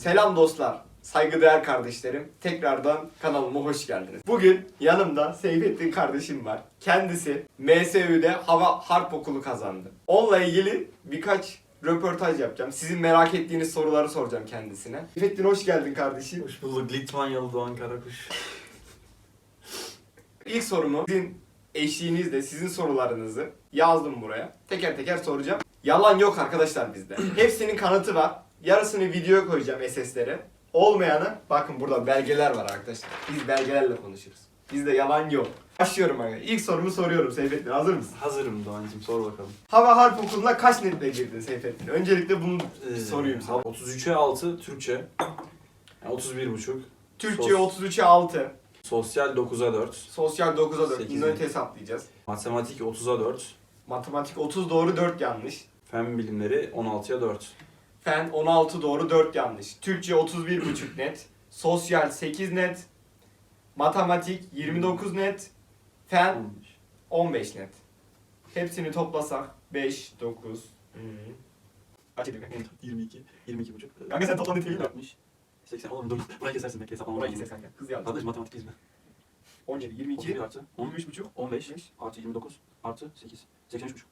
Selam dostlar, saygıdeğer kardeşlerim. Tekrardan kanalıma hoş geldiniz. Bugün yanımda Seyfettin kardeşim var. Kendisi MSÜ'de Hava Harp Okulu kazandı. Onunla ilgili birkaç röportaj yapacağım. Sizin merak ettiğiniz soruları soracağım kendisine. Seyfettin hoş geldin kardeşim. Hoş bulduk Litvanyalı Doğan Karakuş. İlk sorumu sizin eşliğinizle sizin sorularınızı yazdım buraya. Teker teker soracağım. Yalan yok arkadaşlar bizde. Hepsinin kanıtı var. Yarısını videoya koyacağım SS'lere. Olmayanı bakın burada belgeler var arkadaşlar. Biz belgelerle konuşuruz. Bizde yalan yok. Başlıyorum arkadaşlar. İlk sorumu soruyorum Seyfettin. Hazır mısın? Hazırım Doğancığım sor bakalım. Hava Harp Okulu'na kaç netle girdin Seyfettin? Öncelikle bunu Ee, sorayım sana. 33'e 6 Türkçe. Yani 31 buçuk. Türkçe sos- 33'e 6. Sosyal 9'a 4. Sosyal 9'a 4. Sekiz Bunları hesaplayacağız. Matematik 30'a 4. Matematik 30 doğru 4 yanlış. Fen bilimleri 16'ya 4. Fen 16 doğru 4 yanlış. Türkçe 31,5 net. Sosyal 8 net. Matematik 29 net. Fen 15 net. Hepsini toplasak 5, 9. Hmm. Kaç ediyor kanka? 22. 22 buçuk. Kanka sen toplam neticeyi yap. 60. 80 oğlum dur. Burayı kesersin belki hesaplamam. Orayı keser kanka. Hız yazdı. Kardeş matematik izle. 17, 22, 31 artı 13,5. 15 artı 29 artı 8. 83 buçuk.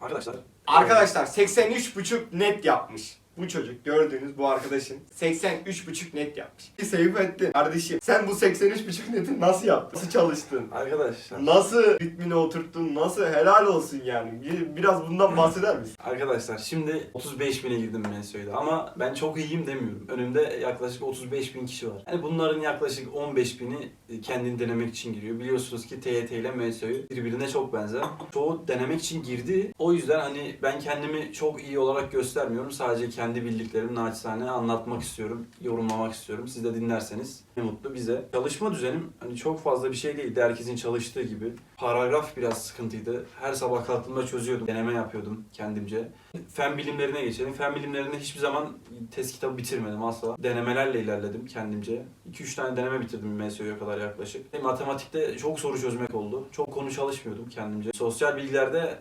Arkadaşlar. Arkadaşlar 83,5 net yapmış. Bu çocuk gördüğünüz bu arkadaşın 83,5 net yapmış. Seyfettin kardeşim sen bu 83,5 neti nasıl yaptın? Nasıl çalıştın? Arkadaşlar. Nasıl ritmini oturttun? Nasıl helal olsun yani? Bir- Biraz bundan bahseder misin? Arkadaşlar şimdi 35 bine girdim MSU'da ama ben çok iyiyim demiyorum. Önümde yaklaşık 35 bin kişi var. Yani bunların yaklaşık 15 bini kendini denemek için giriyor. Biliyorsunuz ki TYT ile MSU birbirine çok benzer. Çoğu denemek için girdi. O yüzden hani ben kendimi çok iyi olarak göstermiyorum. Sadece kendi bildiklerimi naçizane anlatmak istiyorum. Yorumlamak istiyorum. Siz de dinlerseniz ne mutlu bize. Çalışma düzenim hani çok fazla bir şey değildi. Herkesin çalıştığı gibi. Paragraf biraz sıkıntıydı. Her sabah kalktığımda çözüyordum. Deneme yapıyordum kendimce. Fen bilimlerine geçelim. Fen bilimlerinde hiçbir zaman test kitabı bitirmedim asla. Denemelerle ilerledim kendimce. 2-3 tane deneme bitirdim MSU'ya kadar yaklaşık. E, matematikte çok soru çözmek oldu. Çok konu çalışmıyordum kendimce. Sosyal bilgilerde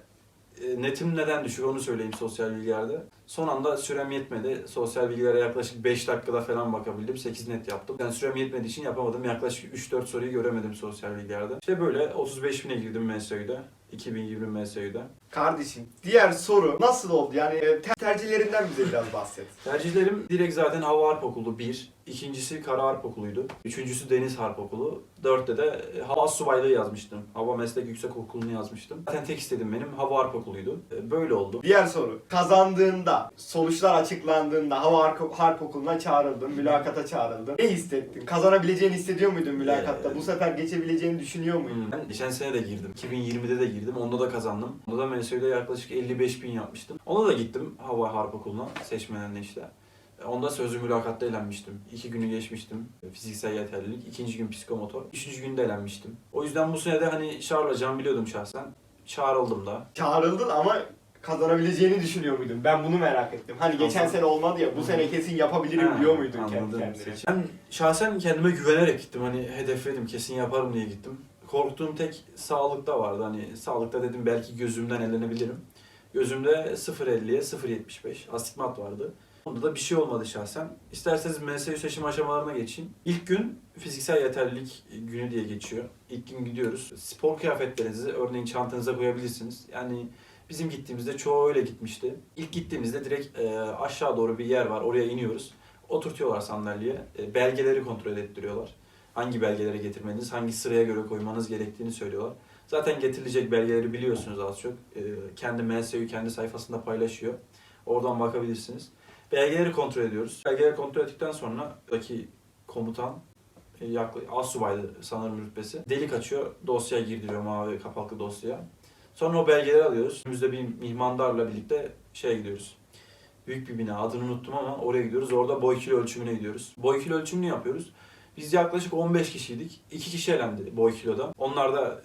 netim neden düşük onu söyleyeyim sosyal bilgilerde. Son anda sürem yetmedi. Sosyal bilgilere yaklaşık 5 dakikada falan bakabildim. 8 net yaptım. Yani sürem yetmediği için yapamadım. Yaklaşık 3-4 soruyu göremedim sosyal bilgilerde. İşte böyle 35 bine girdim MSU'da. 2020 MSU'da. Kardeşim diğer soru nasıl oldu? Yani e, ter- tercihlerinden bize biraz bahset. Tercihlerim direkt zaten Hava Harp Okulu 1. İkincisi Kara Harp Okulu'ydu. Üçüncüsü Deniz Harp Okulu. Dörtte de e, Hava Subaylığı yazmıştım. Hava Meslek Yüksek Okulu'nu yazmıştım. Zaten tek istediğim benim Hava Harp Okulu'ydu. E, Böyle oldu. Diğer soru. Kazandığında, sonuçlar açıklandığında Hava Harp, Harp Okulu'na çağrıldın, mülakata çağrıldın. Ne hissettin? Kazanabileceğini hissediyor muydun mülakatta? Ee, Bu sefer geçebileceğini düşünüyor muydun? Ben geçen sene de girdim. 2020'de de girdim. Onda da kazandım. Onda da MSU'da yaklaşık 55 bin yapmıştım. Ona da gittim Hava Harp Okulu'na seçmelerle işte. Onda sözlü mülakatta elenmiştim. İki günü geçmiştim. Fiziksel yeterlilik. İkinci gün psikomotor. Üçüncü günde elenmiştim. O yüzden bu sene de hani çağrılacağımı biliyordum şahsen. Çağrıldım da. Çağrıldın ama kazanabileceğini düşünüyor muydun? Ben bunu merak ettim. Hani geçen sene olmadı ya, bu sene kesin yapabilirim Ha, diyor muydun kendi kendine? Ben şahsen kendime güvenerek gittim. Hani hedefledim kesin yaparım diye gittim. Korktuğum tek sağlıkta vardı. Hani sağlıkta dedim belki gözümden elenebilirim. Gözümde 0.50'ye 0.75 astigmat vardı. Onda da bir şey olmadı şahsen. İsterseniz MSU seçim aşamalarına geçeyim. İlk gün fiziksel yeterlilik günü diye geçiyor. İlk gün gidiyoruz. Spor kıyafetlerinizi örneğin çantanıza koyabilirsiniz. Yani bizim gittiğimizde çoğu öyle gitmişti. İlk gittiğimizde direkt e, aşağı doğru bir yer var. Oraya iniyoruz. Oturtuyorlar sandalyeye. E, belgeleri kontrol ettiriyorlar. Hangi belgeleri getirmeniz, hangi sıraya göre koymanız gerektiğini söylüyorlar. Zaten getirilecek belgeleri biliyorsunuz az çok. E, kendi MSU kendi sayfasında paylaşıyor. Oradan bakabilirsiniz. Belgeleri kontrol ediyoruz. Belgeleri kontrol ettikten sonra daki komutan e, yaklaşık az subaydı sanırım rütbesi. Delik açıyor, dosyaya girdiriyor mavi kapaklı dosyaya. Sonra o belgeleri alıyoruz. Önümüzde bir mihmandarla birlikte şeye gidiyoruz. Büyük bir bina adını unuttum ama oraya gidiyoruz. Orada boy kilo ölçümüne gidiyoruz. Boy kilo ölçümünü yapıyoruz. Biz yaklaşık 15 kişiydik. 2 kişi elendi boy kiloda. Onlar da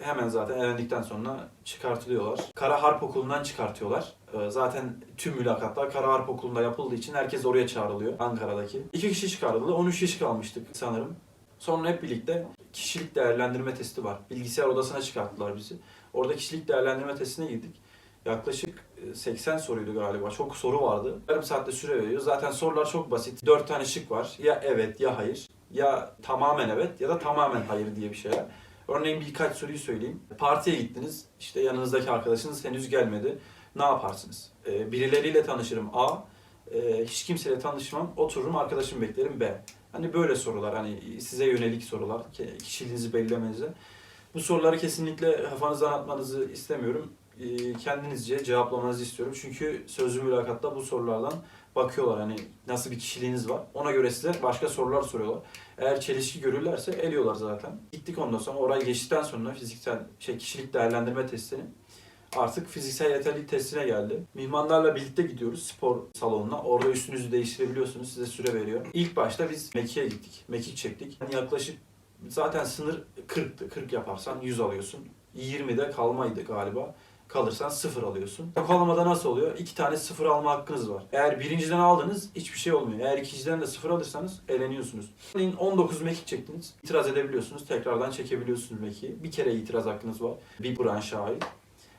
e, hemen zaten elendikten sonra çıkartılıyorlar. Kara Harp Okulu'ndan çıkartıyorlar. E, Zaten tüm mülakatlar Kara Harp Okulu'nda yapıldığı için herkes oraya çağrılıyor. Ankara'daki. 2 kişi çıkarıldı. 13 kişi kalmıştık sanırım. Sonra hep birlikte kişilik değerlendirme testi var. Bilgisayar odasına çıkarttılar bizi. Orada kişilik değerlendirme testine girdik. Yaklaşık e, 80 soruydu galiba. Çok soru vardı. Yarım saatte süre veriyor. Zaten sorular çok basit. 4 tane şık var. Ya evet ya hayır. Ya tamamen evet ya da tamamen hayır diye bir şeyler. Örneğin birkaç soruyu söyleyeyim. Partiye gittiniz. İşte yanınızdaki arkadaşınız henüz gelmedi. Ne yaparsınız? Ee, birileriyle tanışırım A. Ee, hiç kimseyle tanışmam. Otururum arkadaşımı beklerim B. Hani böyle sorular. Hani size yönelik sorular. Kişiliğinizi belirlemenize. Bu soruları kesinlikle kafanızdan atmanızı istemiyorum. Ee, kendinizce cevaplamanızı istiyorum. Çünkü sözlü mülakatta bu sorulardan bakıyorlar hani nasıl bir kişiliğiniz var. Ona göre size başka sorular soruyorlar. Eğer çelişki görürlerse eliyorlar zaten. Gittik ondan sonra orayı geçtikten sonra fiziksel şey kişilik değerlendirme testini artık fiziksel yeterlilik testine geldi. Mihmanlarla birlikte gidiyoruz spor salonuna. Orada üstünüzü değiştirebiliyorsunuz. Size süre veriyor. İlk başta biz Mekik'e gittik. Mekik çektik. Yani yaklaşık zaten sınır 40'tı. 40 yaparsan 100 alıyorsun. 20'de kalmaydı galiba. Kalırsan sıfır alıyorsun. Kalamada nasıl oluyor? İki tane sıfır alma hakkınız var. Eğer birinciden aldınız hiçbir şey olmuyor. Eğer ikinciden de sıfır alırsanız eleniyorsunuz. Örneğin 19 mekik çektiniz. İtiraz edebiliyorsunuz. Tekrardan çekebiliyorsunuz mekiği. Bir kere itiraz hakkınız var. Bir branşa ait.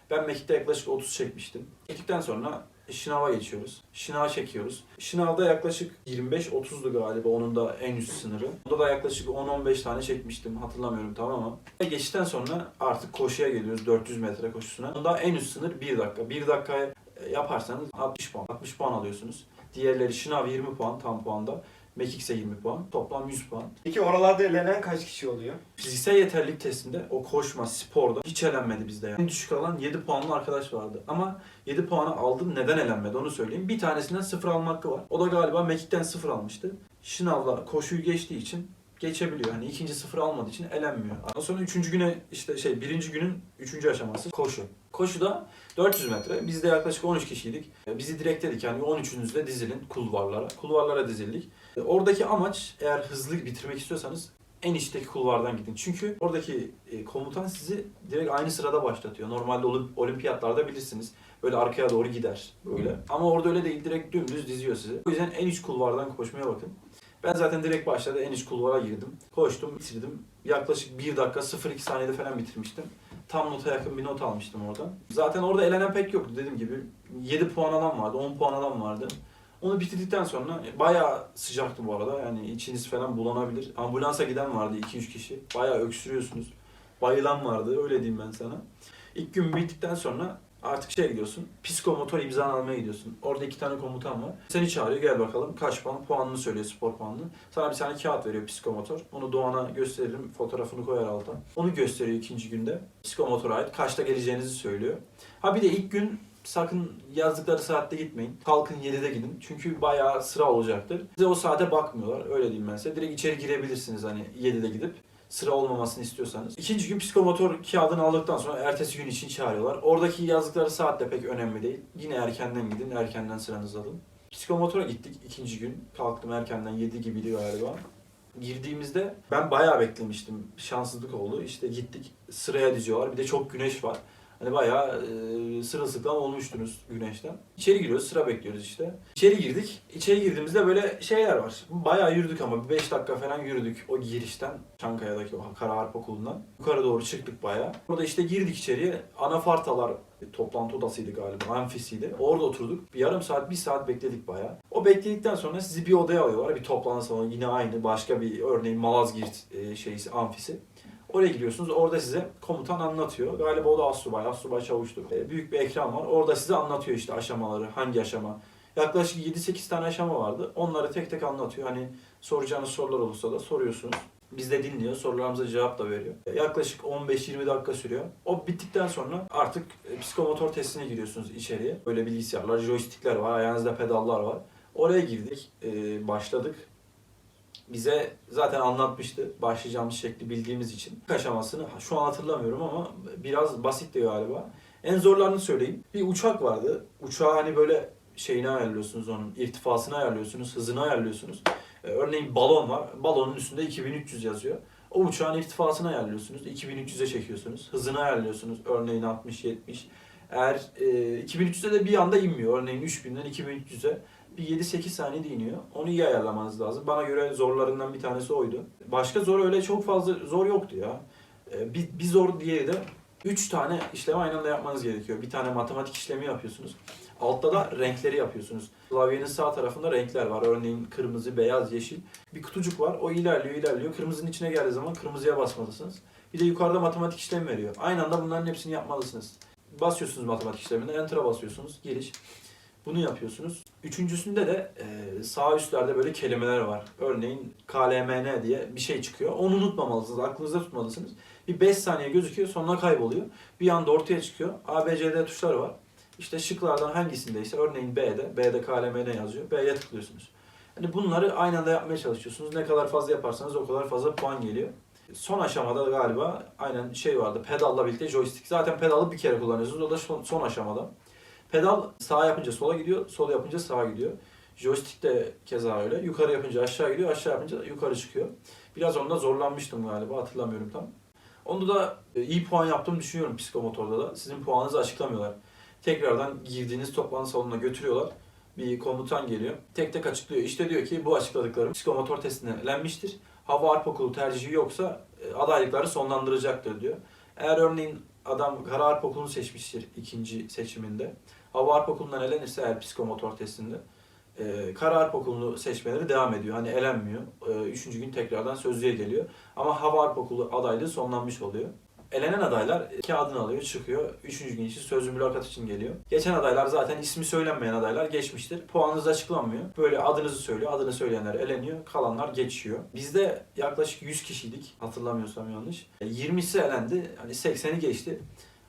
Ben mekikte yaklaşık 30 çekmiştim. Çektikten sonra şınava geçiyoruz. Şınav çekiyoruz. Şınavda yaklaşık 25-30'du galiba onun da en üst sınırı. Onda da yaklaşık 10-15 tane çekmiştim. Hatırlamıyorum tamam ama. Geçtikten sonra artık koşuya geliyoruz 400 metre koşusuna. Onda en üst sınır 1 dakika. 1 dakika yaparsanız 60 puan. 60 puan alıyorsunuz. Diğerleri şınav 20 puan tam puanda. Mekik ise 20 puan. Toplam 100 puan. Peki oralarda elenen kaç kişi oluyor? Fiziksel yeterlilik testinde o koşma, sporda hiç elenmedi bizde yani. En düşük alan 7 puanlı arkadaş vardı. Ama 7 puanı aldım neden elenmedi onu söyleyeyim. Bir tanesinden 0 alma hakkı var. O da galiba Mekik'ten 0 almıştı. Şınavla koşuyu geçtiği için geçebiliyor. Hani ikinci sıfır almadığı için elenmiyor. Ondan sonra üçüncü güne işte şey birinci günün üçüncü aşaması koşu. Koşuda 400 metre. Biz de yaklaşık 13 kişiydik. Bizi direkt dedik yani 13'ünüzle dizilin kulvarlara. Kulvarlara dizildik. Oradaki amaç eğer hızlı bitirmek istiyorsanız en içteki kulvardan gidin. Çünkü oradaki e, komutan sizi direkt aynı sırada başlatıyor. Normalde olim- olimpiyatlarda bilirsiniz. Böyle arkaya doğru gider böyle. Ama orada öyle değil. Direkt dümdüz diziyor sizi. O yüzden en iç kulvardan koşmaya bakın. Ben zaten direkt başladı en iç kulvara girdim. Koştum, bitirdim. Yaklaşık 1 dakika 0-2 saniyede falan bitirmiştim. Tam nota yakın bir not almıştım oradan. Zaten orada elenen pek yoktu dediğim gibi. 7 puan alan vardı, 10 puan alan vardı. Onu bitirdikten sonra e, bayağı sıcaktı bu arada. Yani içiniz falan bulanabilir. Ambulansa giden vardı 2-3 kişi. Bayağı öksürüyorsunuz. Bayılan vardı öyle diyeyim ben sana. İlk gün bittikten sonra artık şeye gidiyorsun. Psikomotor imzanı almaya gidiyorsun. Orada iki tane komutan var. Seni çağırıyor gel bakalım kaç puan puanını söylüyor spor puanını. Sana bir tane kağıt veriyor psikomotor. Onu Doğan'a gösteririm fotoğrafını koyar alta. Onu gösteriyor ikinci günde. Psikomotora ait kaçta geleceğinizi söylüyor. Ha bir de ilk gün sakın yazdıkları saatte gitmeyin. Kalkın 7'de gidin. Çünkü bayağı sıra olacaktır. Size o saate bakmıyorlar. Öyle diyeyim ben size. Direkt içeri girebilirsiniz hani 7'de gidip sıra olmamasını istiyorsanız. İkinci gün psikomotor kağıdını aldıktan sonra ertesi gün için çağırıyorlar. Oradaki yazdıkları saat de pek önemli değil. Yine erkenden gidin, erkenden sıranızı alın. Psikomotora gittik ikinci gün. Kalktım erkenden 7 gibiydi galiba. Girdiğimizde ben bayağı beklemiştim. Şanssızlık oldu. İşte gittik sıraya diziyorlar. Bir de çok güneş var. Hani bayağı e, sırılsıklam olmuştunuz güneşten. İçeri giriyoruz, sıra bekliyoruz işte. İçeri girdik. İçeri girdiğimizde böyle şeyler var. Bayağı yürüdük ama bir 5 dakika falan yürüdük o girişten. Çankaya'daki o Kara Harp Okulu'ndan. Yukarı doğru çıktık bayağı. Orada işte girdik içeriye. Anafartalar toplantı odasıydı galiba, amfisiydi. Orada oturduk. Bir yarım saat, bir saat bekledik bayağı. O bekledikten sonra sizi bir odaya alıyorlar. Bir toplantı salonu yine aynı. Başka bir örneğin Malazgirt e, şeysi, amfisi. Oraya gidiyorsunuz. Orada size komutan anlatıyor. Galiba o da assubay, assubay çavuştur. E, büyük bir ekran var. Orada size anlatıyor işte aşamaları. Hangi aşama. Yaklaşık 7-8 tane aşama vardı. Onları tek tek anlatıyor. Hani soracağınız sorular olursa da soruyorsunuz. Biz de dinliyor. Sorularımıza cevap da veriyor. E, Yaklaşık 15-20 dakika sürüyor. O bittikten sonra artık e, psikomotor testine giriyorsunuz içeriye. Böyle bilgisayarlar, joystickler var. Ayağınızda pedallar var. Oraya girdik. e, başladık bize zaten anlatmıştı başlayacağımız şekli bildiğimiz için. İlk aşamasını şu an hatırlamıyorum ama biraz basitti galiba. En zorlarını söyleyeyim. Bir uçak vardı. Uçağı hani böyle şeyini ayarlıyorsunuz onun irtifasını ayarlıyorsunuz, hızını ayarlıyorsunuz. Ee, örneğin balon var. Balonun üstünde 2300 yazıyor. O uçağın irtifasını ayarlıyorsunuz. 2300'e çekiyorsunuz. Hızını ayarlıyorsunuz. Örneğin 60-70. Eğer e, 2300'e de bir anda inmiyor. Örneğin 3000'den 2300'e bir 7-8 saniyede iniyor. Onu iyi ayarlamanız lazım. Bana göre zorlarından bir tanesi oydu. Başka zor öyle çok fazla zor yoktu ya. Ee, bir, bir zor diğeri de Üç tane işlemi aynı anda yapmanız gerekiyor. Bir tane matematik işlemi yapıyorsunuz. Altta da renkleri yapıyorsunuz. Klavyenin sağ tarafında renkler var. Örneğin kırmızı, beyaz, yeşil. Bir kutucuk var. O ilerliyor, ilerliyor. Kırmızının içine geldiği zaman kırmızıya basmalısınız. Bir de yukarıda matematik işlemi veriyor. Aynı anda bunların hepsini yapmalısınız. Basıyorsunuz matematik işlemine, enter'a basıyorsunuz, giriş. Bunu yapıyorsunuz. Üçüncüsünde de e, sağ üstlerde böyle kelimeler var. Örneğin KLMN diye bir şey çıkıyor. Onu unutmamalısınız, aklınızda tutmalısınız. Bir 5 saniye gözüküyor, sonra kayboluyor. Bir anda ortaya çıkıyor. A, B, C, D tuşları var. İşte şıklardan hangisindeyse, örneğin B'de, B'de KLMN yazıyor. B'ye tıklıyorsunuz. Hani bunları aynı anda yapmaya çalışıyorsunuz. Ne kadar fazla yaparsanız o kadar fazla puan geliyor. Son aşamada galiba aynen şey vardı. Pedalla birlikte joystick. Zaten pedalı bir kere kullanıyorsunuz. O da son, son aşamada. Pedal sağa yapınca sola gidiyor, sol yapınca sağa gidiyor. Joystick de keza öyle. Yukarı yapınca aşağı gidiyor, aşağı yapınca yukarı çıkıyor. Biraz onda zorlanmıştım galiba, hatırlamıyorum tam. Onda da e, iyi puan yaptığımı düşünüyorum psikomotorda da. Sizin puanınızı açıklamıyorlar. Tekrardan girdiğiniz toplantı salonuna götürüyorlar. Bir komutan geliyor. Tek tek açıklıyor. İşte diyor ki bu açıkladıklarım psikomotor testine elenmiştir. Hava Harp Okulu tercihi yoksa e, adaylıkları sonlandıracaktır diyor. Eğer örneğin adam Kara Harp Okulu'nu seçmiştir ikinci seçiminde. Hava Harp Okulu'ndan elenirse eğer psikomotor testinde e, Kara Harp Okulu'nu seçmeleri devam ediyor. Hani elenmiyor. E, üçüncü gün tekrardan sözlüğe geliyor. Ama Hava Harp Okulu adaylığı sonlanmış oluyor. Elenen adaylar kağıdını alıyor, çıkıyor. Üçüncü gün için sözlü mülakat için geliyor. Geçen adaylar zaten ismi söylenmeyen adaylar geçmiştir. Puanınız açıklanmıyor. Böyle adınızı söylüyor. Adını söyleyenler eleniyor. Kalanlar geçiyor. Bizde yaklaşık 100 kişiydik. Hatırlamıyorsam yanlış. 20'si elendi. Hani 80'i geçti.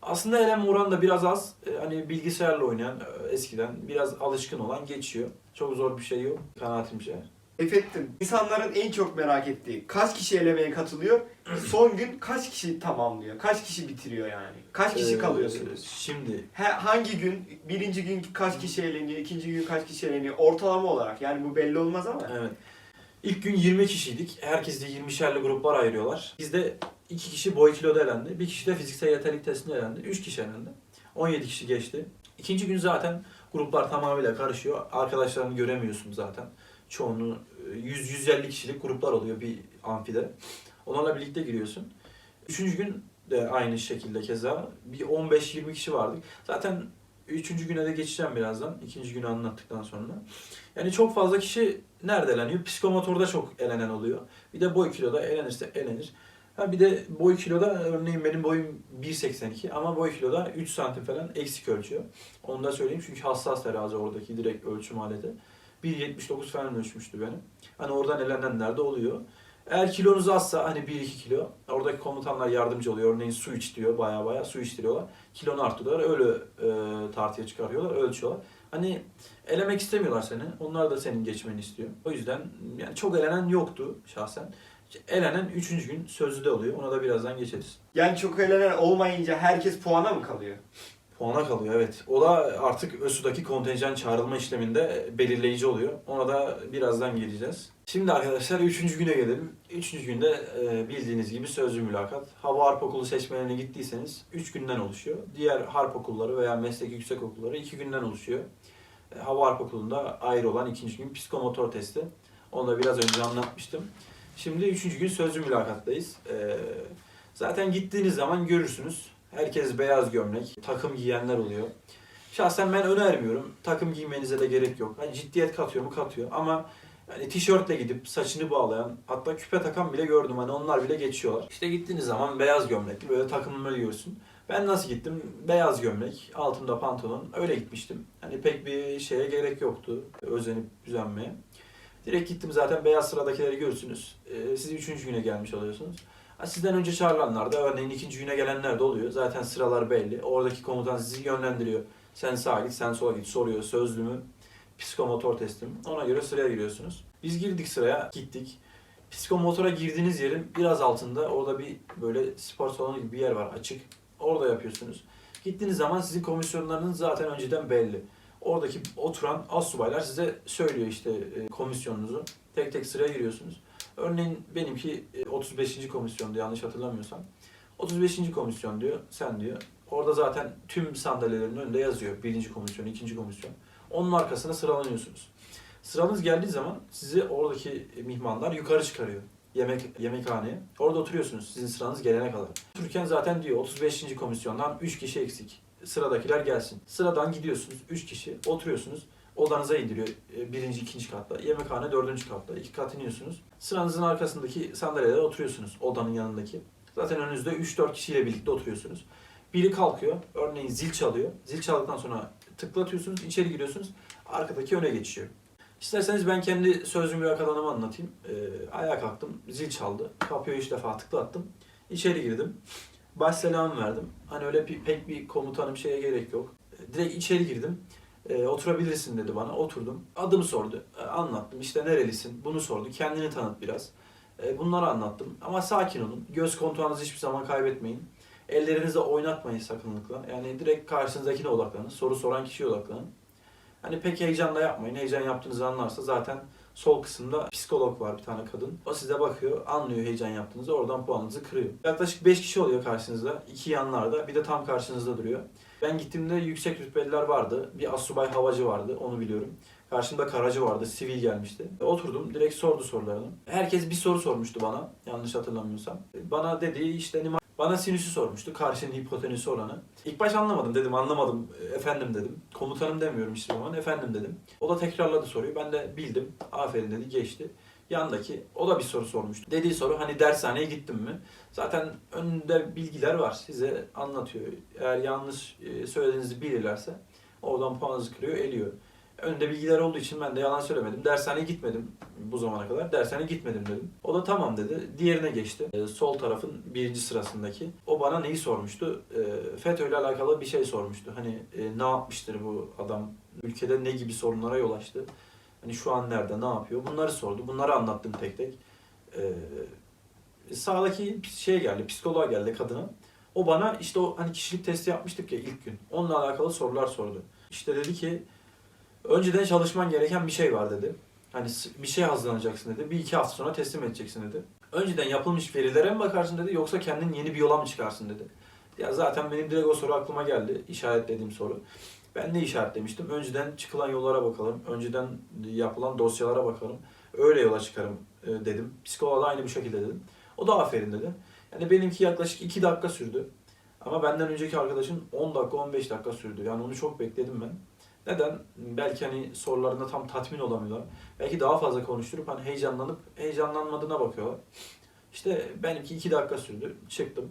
Aslında elenme oranı da biraz az. Ee, Hani bilgisayarla oynayan e, eskiden biraz alışkın olan geçiyor. Çok zor bir şey yok kanaatimce. Efettin, insanların en çok merak ettiği kaç kişi elemeye katılıyor? Son gün kaç kişi tamamlıyor? Kaç kişi bitiriyor yani? Kaç kişi Ee, kalıyorsunuz? Şimdi He, hangi gün, birinci gün kaç kişi eleniyor, ikinci gün kaç kişi eleniyor? Ortalama olarak yani bu belli olmaz ama. Evet. İlk gün 20 kişiydik. Herkes de 20'şerli gruplar ayırıyorlar. Bizde 2 kişi boy kiloda elendi. Bir kişi de fiziksel yeterlilik testinde elendi. 3 kişi elendi. 17 kişi geçti. İkinci gün zaten gruplar tamamıyla karışıyor. Arkadaşlarını göremiyorsun zaten. Çoğunu e, 100-150 kişilik gruplar oluyor bir amfide. Onlarla birlikte giriyorsun. Üçüncü gün de aynı şekilde keza bir 15-20 kişi vardık. Zaten üçüncü güne de geçeceğim birazdan. İkinci günü anlattıktan sonra. Yani çok fazla kişi nerede eleniyor? Psikomotorda çok elenen oluyor. Bir de boy kiloda elenirse elenir. Ha bir de boy kiloda örneğin benim boyum 1.82 ama boy kiloda 3 santim falan eksik ölçüyor. Onu da söyleyeyim çünkü hassas terazi oradaki direkt ölçüm aleti. 1.79 falan ölçmüştü benim. Hani oradan elenenler de oluyor. Eğer kilonuz azsa hani 1-2 kilo oradaki komutanlar yardımcı oluyor. Örneğin su iç diyor baya baya su içtiriyorlar. Kilonu artırıyorlar öyle e, tartıya çıkarıyorlar ölçüyorlar. Hani elemek istemiyorlar seni. Onlar da senin geçmeni istiyor. O yüzden yani çok elenen yoktu şahsen. Elenen 3. gün sözlüde oluyor. Ona da birazdan geçeriz. Yani çok elenen olmayınca herkes puana mı kalıyor? Puana kalıyor evet. O da artık ÖSU'daki kontenjan çağrılma işleminde belirleyici oluyor. Ona da birazdan geleceğiz. Şimdi arkadaşlar 3. güne gelelim. 3. günde e, bildiğiniz gibi sözlü mülakat. Hava Harp Okulu seçmelerine gittiyseniz 3 günden oluşuyor. Diğer harp okulları veya meslek yüksek okulları 2 günden oluşuyor. E, Hava Harp Okulu'nda ayrı olan ikinci gün psikomotor testi. Onu da biraz önce anlatmıştım. Şimdi üçüncü gün sözlü mülakattayız. Zaten gittiğiniz zaman görürsünüz. Herkes beyaz gömlek, takım giyenler oluyor. Şahsen ben önermiyorum. Takım giymenize de gerek yok. Hani ciddiyet katıyor mu katıyor ama yani tişörtle gidip saçını bağlayan hatta küpe takan bile gördüm. Hani onlar bile geçiyorlar. İşte gittiğiniz zaman beyaz gömlekli böyle takımları görsün. Ben nasıl gittim? Beyaz gömlek, altımda pantolon. Öyle gitmiştim. Hani pek bir şeye gerek yoktu. Özenip düzenmeye. Direkt gittim zaten beyaz sıradakileri görürsünüz. Ee, siz üçüncü güne gelmiş oluyorsunuz. Sizden önce çağrılanlar da örneğin ikinci güne gelenler de oluyor. Zaten sıralar belli. Oradaki komutan sizi yönlendiriyor. Sen sağa git, sen sola git soruyor. Sözlü mü, psikomotor testi mi? Ona göre sıraya giriyorsunuz. Biz girdik sıraya, gittik. Psikomotora girdiğiniz yerin biraz altında orada bir böyle spor salonu gibi bir yer var açık. Orada yapıyorsunuz. Gittiğiniz zaman sizin komisyonlarınız zaten önceden belli. Oradaki oturan az subaylar size söylüyor işte e, komisyonunuzu. Tek tek sıraya giriyorsunuz. Örneğin benimki e, 35. komisyondu yanlış hatırlamıyorsam. 35. komisyon diyor, sen diyor. Orada zaten tüm sandalyelerin önünde yazıyor. Birinci komisyon, ikinci komisyon. Onun arkasına sıralanıyorsunuz. Sıranız geldiği zaman sizi oradaki mihmanlar yukarı çıkarıyor. yemek yemekhaneye. Orada oturuyorsunuz sizin sıranız gelene kadar. Otururken zaten diyor 35. komisyondan 3 kişi eksik. Sıradakiler gelsin. Sıradan gidiyorsunuz 3 kişi oturuyorsunuz. Odanıza indiriyor e, birinci, ikinci katta. Yemekhane dördüncü katta. iki kat iniyorsunuz. Sıranızın arkasındaki sandalyelere oturuyorsunuz odanın yanındaki. Zaten önünüzde 3-4 kişiyle birlikte oturuyorsunuz. Biri kalkıyor. Örneğin zil çalıyor. Zil çaldıktan sonra tıklatıyorsunuz, içeri giriyorsunuz. Arkadaki öne geçiyor. İsterseniz ben kendi sözlü mülakat anımı anlatayım. Ee, ayağa kalktım, zil çaldı. Kapıyı üç defa tıklattım. İçeri girdim. Baş selam verdim. Hani öyle pek bir komutanım şeye gerek yok. Ee, Direkt içeri girdim. Ee, oturabilirsin dedi bana. Oturdum. Adımı sordu. Ee, anlattım. İşte nerelisin? Bunu sordu. Kendini tanıt biraz. Ee, bunları anlattım. Ama sakin olun. Göz kontrolünüzü hiçbir zaman kaybetmeyin. Ellerinizi oynatmayın sakınlıkla. Yani direkt karşınızdakine odaklanın. Soru soran kişiye odaklanın. Hani pek heyecanla yapmayın. Heyecan yaptığınızı anlarsa zaten sol kısımda psikolog var bir tane kadın. O size bakıyor, anlıyor heyecan yaptığınızı, oradan puanınızı kırıyor. Yaklaşık 5 kişi oluyor karşınızda. iki yanlarda, bir de tam karşınızda duruyor. Ben gittiğimde yüksek rütbeliler vardı. Bir asubay havacı vardı, onu biliyorum. Karşımda karacı vardı, sivil gelmişti. Oturdum, direkt sordu sorularını. Herkes bir soru sormuştu bana, yanlış hatırlamıyorsam. Bana dediği işte nima- bana sinüsü sormuştu, karşının hipotenüsü oranı. İlk baş anlamadım dedim, anlamadım efendim dedim. Komutanım demiyorum hiçbir zaman, efendim dedim. O da tekrarladı soruyu, ben de bildim, aferin dedi, geçti. Yandaki, o da bir soru sormuştu. Dediği soru hani dershaneye gittim mi? Zaten önünde bilgiler var, size anlatıyor. Eğer yanlış e, söylediğinizi bilirlerse oradan puanınızı kırıyor, eliyor. Önünde bilgiler olduğu için ben de yalan söylemedim. Dershaneye gitmedim bu zamana kadar. Dershaneye gitmedim dedim. O da tamam dedi. Diğerine geçti. Ee, sol tarafın birinci sırasındaki. O bana neyi sormuştu? Ee, FETÖ ile alakalı bir şey sormuştu. Hani e, ne yapmıştır bu adam? Ülkede ne gibi sorunlara yol açtı? Hani şu an nerede, ne yapıyor? Bunları sordu. Bunları anlattım tek tek. Ee, sağdaki şey geldi, psikoloğa geldi kadına. O bana işte o hani kişilik testi yapmıştık ya ilk gün. Onunla alakalı sorular sordu. İşte dedi ki önceden çalışman gereken bir şey var dedi. Hani bir şey hazırlanacaksın dedi. Bir iki hafta sonra teslim edeceksin dedi. Önceden yapılmış verilere mi bakarsın dedi yoksa kendin yeni bir yola mı çıkarsın dedi. Ya zaten benim direkt o soru aklıma geldi. işaretlediğim soru. Ben ne işaretlemiştim? Önceden çıkılan yollara bakalım. Önceden yapılan dosyalara bakalım. Öyle yola çıkarım e, dedim. Psikoloğa da aynı bu şekilde dedim. O da aferin dedi. Yani benimki yaklaşık 2 dakika sürdü. Ama benden önceki arkadaşın 10 dakika 15 dakika sürdü. Yani onu çok bekledim ben. Neden? Belki hani sorularında tam tatmin olamıyorlar. Belki daha fazla konuşturup hani heyecanlanıp heyecanlanmadığına bakıyorlar. İşte benimki 2 dakika sürdü. Çıktım.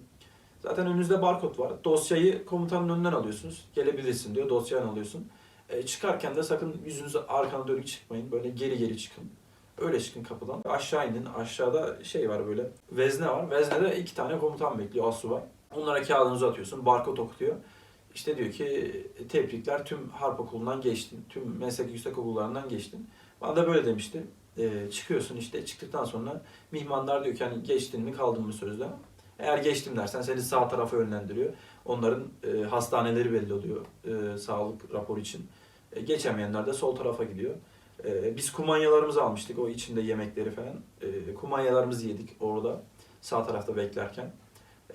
Zaten önünüzde barkod var. Dosyayı komutanın önünden alıyorsunuz. Gelebilirsin diyor. Dosyanı alıyorsun. E, çıkarken de sakın yüzünüzü arkana dönük çıkmayın. Böyle geri geri çıkın. Öyle çıkın kapıdan. Aşağı inin. Aşağıda şey var böyle. Vezne var. Veznede iki tane komutan bekliyor. Asubay. Onlara kağıdınızı atıyorsun. Barkod okutuyor. İşte diyor ki tebrikler tüm harp okulundan geçtin. Tüm meslek yüksek okullarından geçtin. Bana da böyle demişti. E, çıkıyorsun işte çıktıktan sonra mihmandar diyor ki hani geçtin mi kaldın mı sözde. Eğer geçtim dersen seni sağ tarafa yönlendiriyor. Onların e, hastaneleri belli oluyor e, sağlık raporu için. E, geçemeyenler de sol tarafa gidiyor. E, biz kumanyalarımızı almıştık o içinde yemekleri falan. E, kumanyalarımızı yedik orada sağ tarafta beklerken.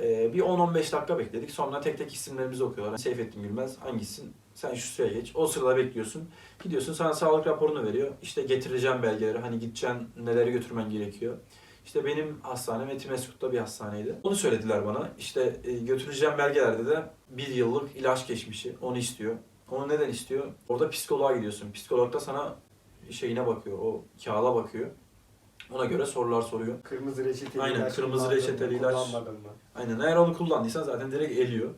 E, bir 10-15 dakika bekledik. Sonra tek tek isimlerimizi okuyorlar. Seyfettin Gülmez hangisin? Sen şu sıraya geç. O sırada bekliyorsun. Gidiyorsun sana sağlık raporunu veriyor. İşte getireceğim belgeleri. Hani gideceksin neleri götürmen gerekiyor. İşte benim hastanem Etimesgut'ta bir hastaneydi. Onu söylediler bana. İşte e, götüreceğim belgelerde de bir yıllık ilaç geçmişi. Onu istiyor. Onu neden istiyor? Orada psikoloğa gidiyorsun. Psikolog da sana şeyine bakıyor. O kağıda bakıyor. Ona göre sorular soruyor. Kırmızı reçeteli Aynen, ilaç kırmızı reçeteli ilaç. kullanmadın mı? Aynen eğer onu kullandıysan zaten direkt eliyor.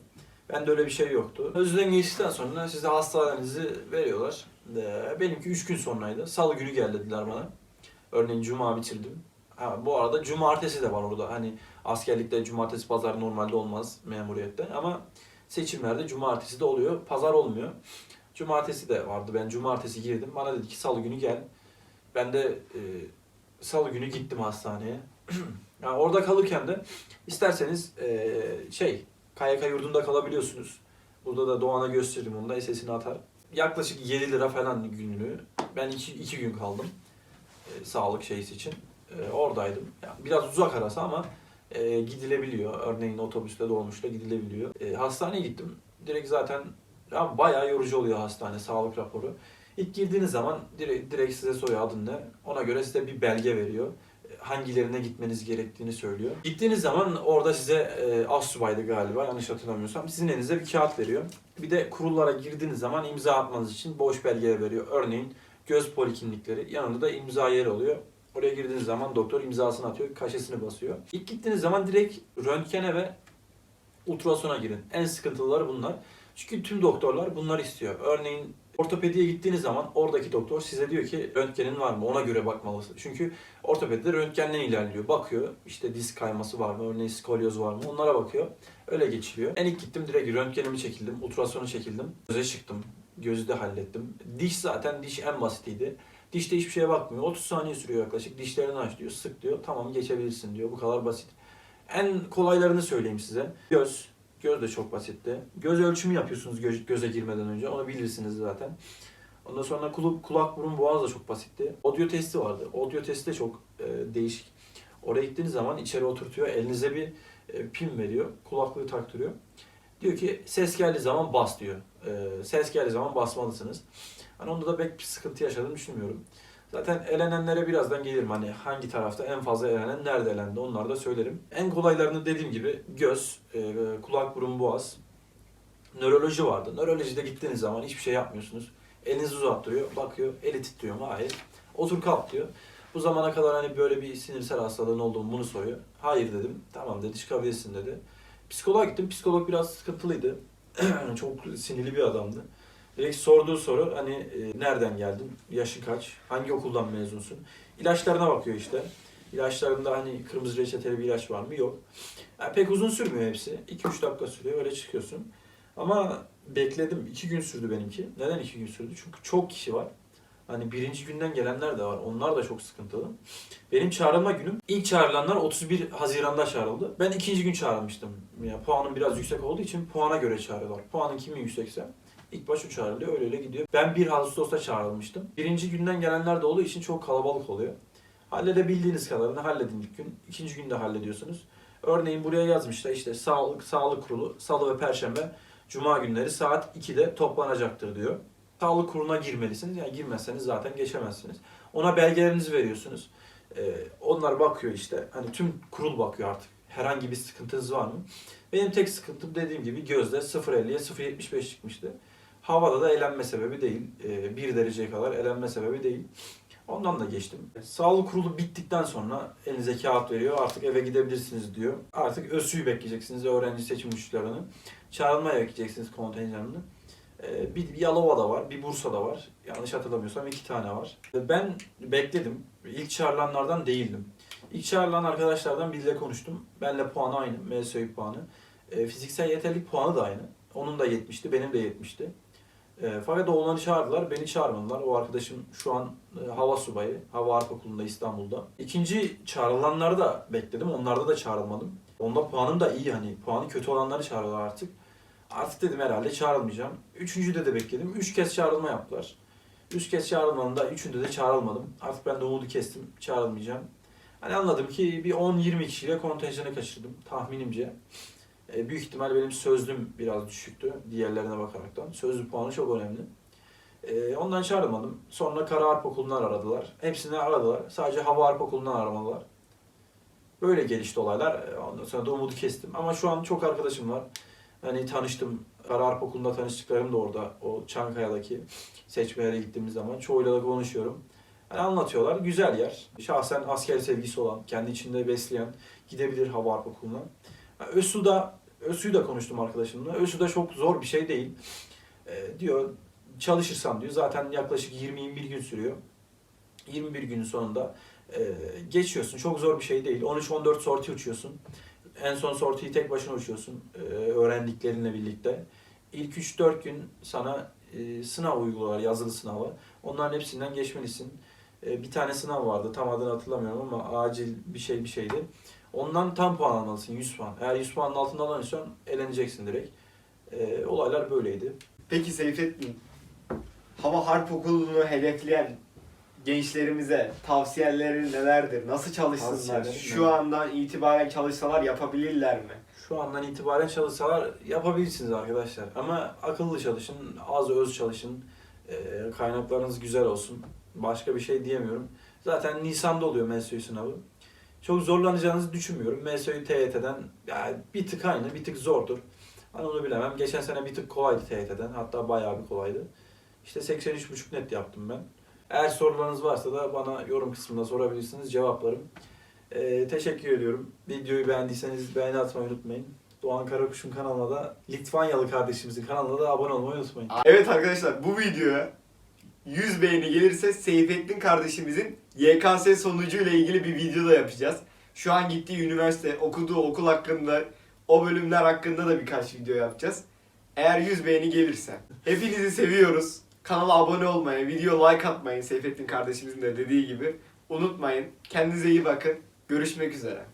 Ben de öyle bir şey yoktu. Özden geçtikten sonra size hastanenizi veriyorlar. Ee, Benimki 3 gün sonraydı. Salı günü gel dediler bana. Örneğin cuma bitirdim. Ha, bu arada cumartesi de var orada. Hani askerlikte cumartesi pazar normalde olmaz memuriyette ama seçimlerde cumartesi de oluyor. Pazar olmuyor. Cumartesi de vardı. Ben cumartesi girdim. Bana dedi ki salı günü gel. Ben de e, salı günü gittim hastaneye. yani orada kalırken de isterseniz e, şey KYK yurdunda kalabiliyorsunuz. Burada da Doğan'a gösteririm onu da sesini atar. Yaklaşık 7 lira falan günlüğü. Ben 2 gün kaldım. E, sağlık şeysi için. E, oradaydım. Yani biraz uzak arası ama e, gidilebiliyor. Örneğin otobüsle dolmuşla gidilebiliyor. E, hastaneye gittim. Direkt zaten ya bayağı yorucu oluyor hastane sağlık raporu. İlk girdiğiniz zaman direkt, direkt size soruyor adın ne. Ona göre size bir belge veriyor. hangilerine gitmeniz gerektiğini söylüyor. Gittiğiniz zaman orada size e, astsubaydı galiba yanlış hatırlamıyorsam sizin elinize bir kağıt veriyor. Bir de kurullara girdiğiniz zaman imza atmanız için boş belgeler veriyor. Örneğin göz poliklinikleri yanında da imza yeri oluyor. Oraya girdiğiniz zaman doktor imzasını atıyor, kaşesini basıyor. İlk gittiğiniz zaman direkt röntgene ve ultrasona girin. En sıkıntılıları bunlar. Çünkü tüm doktorlar bunlar istiyor. Örneğin ortopediye gittiğiniz zaman oradaki doktor size diyor ki röntgenin var mı ona göre bakmalısın. Çünkü ortopedide röntgenle ilerliyor. Bakıyor işte disk kayması var mı, örneğin skolyoz var mı onlara bakıyor. Öyle geçiliyor. En ilk gittim direkt röntgenimi çekildim, ultrasonu çekildim. Göze çıktım. Gözü de hallettim. Diş zaten diş en basitiydi. Dişte hiçbir şeye bakmıyor. 30 saniye sürüyor yaklaşık. Dişlerini aç diyor, sık diyor. Tamam geçebilirsin diyor. Bu kadar basit. En kolaylarını söyleyeyim size. Göz. Göz de çok basitti. Göz ölçümü yapıyorsunuz göz, göze girmeden önce. Onu bilirsiniz zaten. Ondan sonra kulak, kulak burun boğaz da çok basitti. Audio testi vardı. Audio testi de çok e, değişik. Oraya gittiğiniz zaman içeri oturtuyor. Elinize bir e, pin veriyor. Kulaklığı taktırıyor. Diyor ki ses geldiği zaman bas diyor. E, ses geldiği zaman basmalısınız. Hani onda da pek bir sıkıntı yaşadığımı düşünmüyorum. Zaten elenenlere birazdan gelirim. Hani hangi tarafta en fazla elenen, nerede elendi onları da söylerim. En kolaylarını dediğim gibi göz, e, kulak, burun, boğaz. Nöroloji vardı. Nörolojide gittiğiniz zaman hiçbir şey yapmıyorsunuz. Elinizi uzattırıyor, bakıyor, eli titriyor mu? Hayır. Otur kalk diyor. Bu zamana kadar hani böyle bir sinirsel hastalığın olduğunu bunu soruyor. Hayır dedim. Tamam dedi çıkabilirsin dedi. Psikoloğa gittim. Psikolog biraz sıkıntılıydı. Çok sinirli bir adamdı. Direkt sorduğu soru hani e, nereden geldin, yaşın kaç, hangi okuldan mezunsun? İlaçlarına bakıyor işte. İlaçlarında hani kırmızı reçeteli bir ilaç var mı? Yok. Yani pek uzun sürmüyor hepsi. 2-3 dakika sürüyor öyle çıkıyorsun. Ama bekledim. 2 gün sürdü benimki. Neden 2 gün sürdü? Çünkü çok kişi var. Hani birinci günden gelenler de var. Onlar da çok sıkıntılı. Benim çağrılma günüm ilk çağrılanlar 31 Haziran'da çağrıldı. Ben ikinci gün çağrılmıştım. Yani puanım biraz yüksek olduğu için puana göre çağırıyorlar. Puanın kimin yüksekse ilk baş o çağrılıyor. Öyle öyle gidiyor. Ben 1 Ağustos'ta çağrılmıştım. Birinci günden gelenler de olduğu için çok kalabalık oluyor. Halledebildiğiniz kadarını halledin ilk gün. İkinci günde hallediyorsunuz. Örneğin buraya yazmışlar işte sağlık sağlık kurulu salı ve perşembe cuma günleri saat 2'de toplanacaktır diyor. Sağlık kuruluna girmelisiniz. Yani girmezseniz zaten geçemezsiniz. Ona belgelerinizi veriyorsunuz. Ee, onlar bakıyor işte. Hani tüm kurul bakıyor artık. Herhangi bir sıkıntınız var mı? Benim tek sıkıntım dediğim gibi gözde 0.50'ye 0.75 çıkmıştı. Havada da elenme sebebi değil. 1 dereceye kadar elenme sebebi değil. Ondan da geçtim. Sağlık kurulu bittikten sonra elinize kağıt veriyor. Artık eve gidebilirsiniz diyor. Artık ÖSÜ'yü bekleyeceksiniz. Öğrenci seçim uçuşlarını. Çağrılmaya bekleyeceksiniz kontenjanını. Ee, Bir, Yalova'da var, bir Bursa'da var. Yanlış hatırlamıyorsam iki tane var. Ben bekledim. İlk çağrılanlardan değildim. İlk çağrılan arkadaşlardan biriyle konuştum. Benle puanı aynı, MSÖ puanı. E, fiziksel yeterlilik puanı da aynı. Onun da 70'ti, benim de 70'ti. E, fakat oğlanı çağırdılar, beni çağırmadılar. O arkadaşım şu an e, hava subayı, hava harp okulunda İstanbul'da. İkinci çağrılanları da bekledim, onlarda da çağrılmadım. Onda puanım da iyi hani, puanı kötü olanları çağırıyorlar artık. Artık dedim herhalde çağrılmayacağım. Üçüncüde de bekledim. Üç kez çağrılma yaptılar. Üç kez çağrılmadım da üçünde de çağrılmadım. Artık ben de umudu kestim, çağrılmayacağım. Hani anladım ki bir 10-20 kişiyle kontenjanı kaçırdım tahminimce. E, büyük ihtimal benim sözlüm biraz düşüktü diğerlerine bakaraktan. Sözlü puanı çok önemli. E, ondan çağırmadım. Sonra Kara Harp Okulu'ndan aradılar. Hepsini aradılar. Sadece Hava Harp Okulu'ndan aramadılar. Böyle gelişti olaylar. E, Ondan sonra da umudu kestim. Ama şu an çok arkadaşım var. Hani tanıştım. Kara Harp Okulu'nda tanıştıklarım da orada. O Çankaya'daki seçmelere gittiğimiz zaman. Çoğuyla da konuşuyorum. Yani anlatıyorlar. Güzel yer. Şahsen asker sevgisi olan, kendi içinde besleyen gidebilir Hava Harp Okulu'na. Yani ÖSU'da, ÖSU'yu da konuştum arkadaşımla. ÖSU da çok zor bir şey değil. Ee, diyor çalışırsan diyor zaten yaklaşık 20-21 gün sürüyor. 21 günün sonunda e, geçiyorsun. Çok zor bir şey değil. 13-14 sorti uçuyorsun. En son sortiyi tek başına uçuyorsun. e, öğrendiklerinle birlikte. İlk 3-4 gün sana e, sınav uyguluyorlar, yazılı sınavı. Onların hepsinden geçmelisin. E, bir tane sınav vardı, tam adını hatırlamıyorum ama acil bir şey bir şeydi. Ondan tam puan almalısın, 100 puan. Eğer 100 puanın altında alırsan eleneceksin direkt. E, olaylar böyleydi. Peki Seyfettin, Hava Harp Okulu'nu hedefleyen gençlerimize tavsiyeleri nelerdir? Nasıl çalışsınlar? Tavsiyelerim Şu ne? andan itibaren çalışsalar yapabilirler mi? Şu andan itibaren çalışsalar yapabilirsiniz arkadaşlar. Ama akıllı çalışın, az öz çalışın. E, kaynaklarınız güzel olsun. Başka bir şey diyemiyorum. Zaten Nisan'da oluyor MSU sınavı. Çok zorlanacağınızı düşünmüyorum. MSÖ'yü TYT'den yani bir tık aynı, bir tık zordur. Ben onu bilemem. Geçen sene bir tık kolaydı TYT'den. Hatta bayağı bir kolaydı. İşte 83.5 net yaptım ben. Eğer sorularınız varsa da bana yorum kısmında sorabilirsiniz. Cevaplarım. Ee, teşekkür ediyorum. Videoyu beğendiyseniz beğeni atmayı unutmayın. Doğan Karakuş'un kanalına da Litvanyalı kardeşimizin kanalına da abone olmayı unutmayın. Evet arkadaşlar bu videoya 100 beğeni gelirse Seyfettin kardeşimizin YKS sonucuyla ilgili bir video da yapacağız. Şu an gittiği üniversite, okuduğu okul hakkında, o bölümler hakkında da birkaç video yapacağız. Eğer 100 beğeni gelirse. Hepinizi seviyoruz. Kanala abone olmayı, video like atmayı Seyfettin kardeşimizin de dediği gibi unutmayın. Kendinize iyi bakın. Görüşmek üzere.